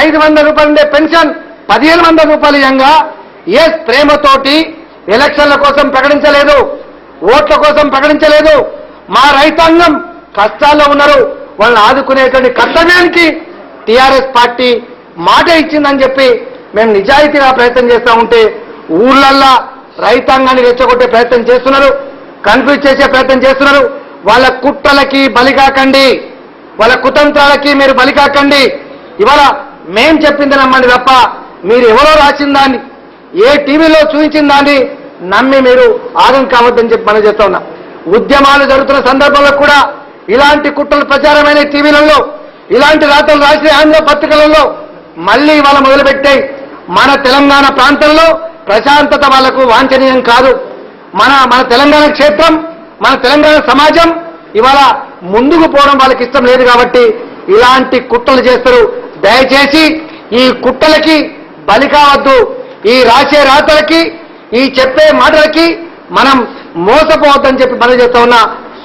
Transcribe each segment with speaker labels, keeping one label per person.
Speaker 1: ఐదు వందల రూపాయలు ఉండే పెన్షన్ పదిహేను వందల రూపాయలు ఇయంగా ఎస్ ప్రేమతోటి ఎలక్షన్ల కోసం ప్రకటించలేదు ఓట్ల కోసం ప్రకటించలేదు. మా రైతాంగం కష్టాల్లో ఉన్నారు. వాళ్ళని ఆదుకునేటువంటి కర్తవ్యానికి టీఆర్ఎస్ పార్టీ మాట ఇచ్చిందని చెప్పి మేము నిజాయితీగా ప్రయత్నం చేస్తా ఉంటే ఊళ్ళల్లా రైతాంగాన్ని రెచ్చగొట్టే ప్రయత్నం చేస్తున్నారు కన్ఫ్యూజ్ చేసే ప్రయత్నం చేస్తున్నారు. వాళ్ళ కుట్రలకి బలి కాకండి వాళ్ళ కుతంత్రాలకి మీరు బలి కాకండి ఇవాళ మేం చెప్పింది నమ్మండి తప్ప మీరు ఎవరో రాసిన దాన్ని ఏ టీవీలో చూపించిన దాన్ని నమ్మి మీరు ఆగం కావద్దని చెప్పి మనం చెప్తా ఉన్నాం. ఉద్యమాలు జరుగుతున్న సందర్భంలో కూడా ఇలాంటి కుట్రలు ప్రచారమైన టీవీలలో ఇలాంటి రాతలు రాసిన ఆంధ్ర పత్రికలలో మళ్ళీ ఇవాళ మొదలుపెట్టాయి మన తెలంగాణ ప్రాంతంలో ప్రశాంతత వాళ్ళకు వాంఛనీయం కాదు. మన మన తెలంగాణ క్షేత్రం మన తెలంగాణ సమాజం ఇవాళ ముందుకు పోవడం వాళ్ళకి ఇష్టం లేదు కాబట్టి ఇలాంటి కుట్రలు చేస్తారు దయచేసి ఈ కుట్రలకి బలి కావద్దు ఈ రాసే రాతలకి ఈ చెప్పే మాటలకి మనం మోసపోవద్దని చెప్పి మనం చేస్తా ఉన్నా.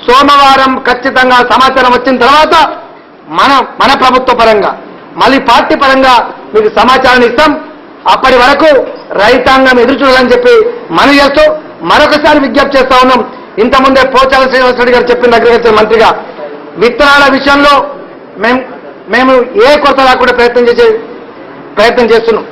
Speaker 1: సోమవారం ఖచ్చితంగా సమాచారం వచ్చిన తర్వాత మన మన ప్రభుత్వ పరంగా మళ్ళీ పార్టీ పరంగా మీకు సమాచారం ఇస్తాం. అప్పటి వరకు రైతాంగం ఎదురు చూడాలని చెప్పి మనం చేస్తూ మరొకసారి విజ్ఞప్తి చేస్తా ఉన్నాం. ఇంతకుముందే పోచాల శ్రీనివాస రెడ్డి గారు చెప్పిన అగ్రికల్చర్ మంత్రిగా. విత్తనాల విషయంలో మేము మేము ఏ కొరత రాకుండా ప్రయత్నం చేసే ప్రయత్నం చేస్తున్నాం.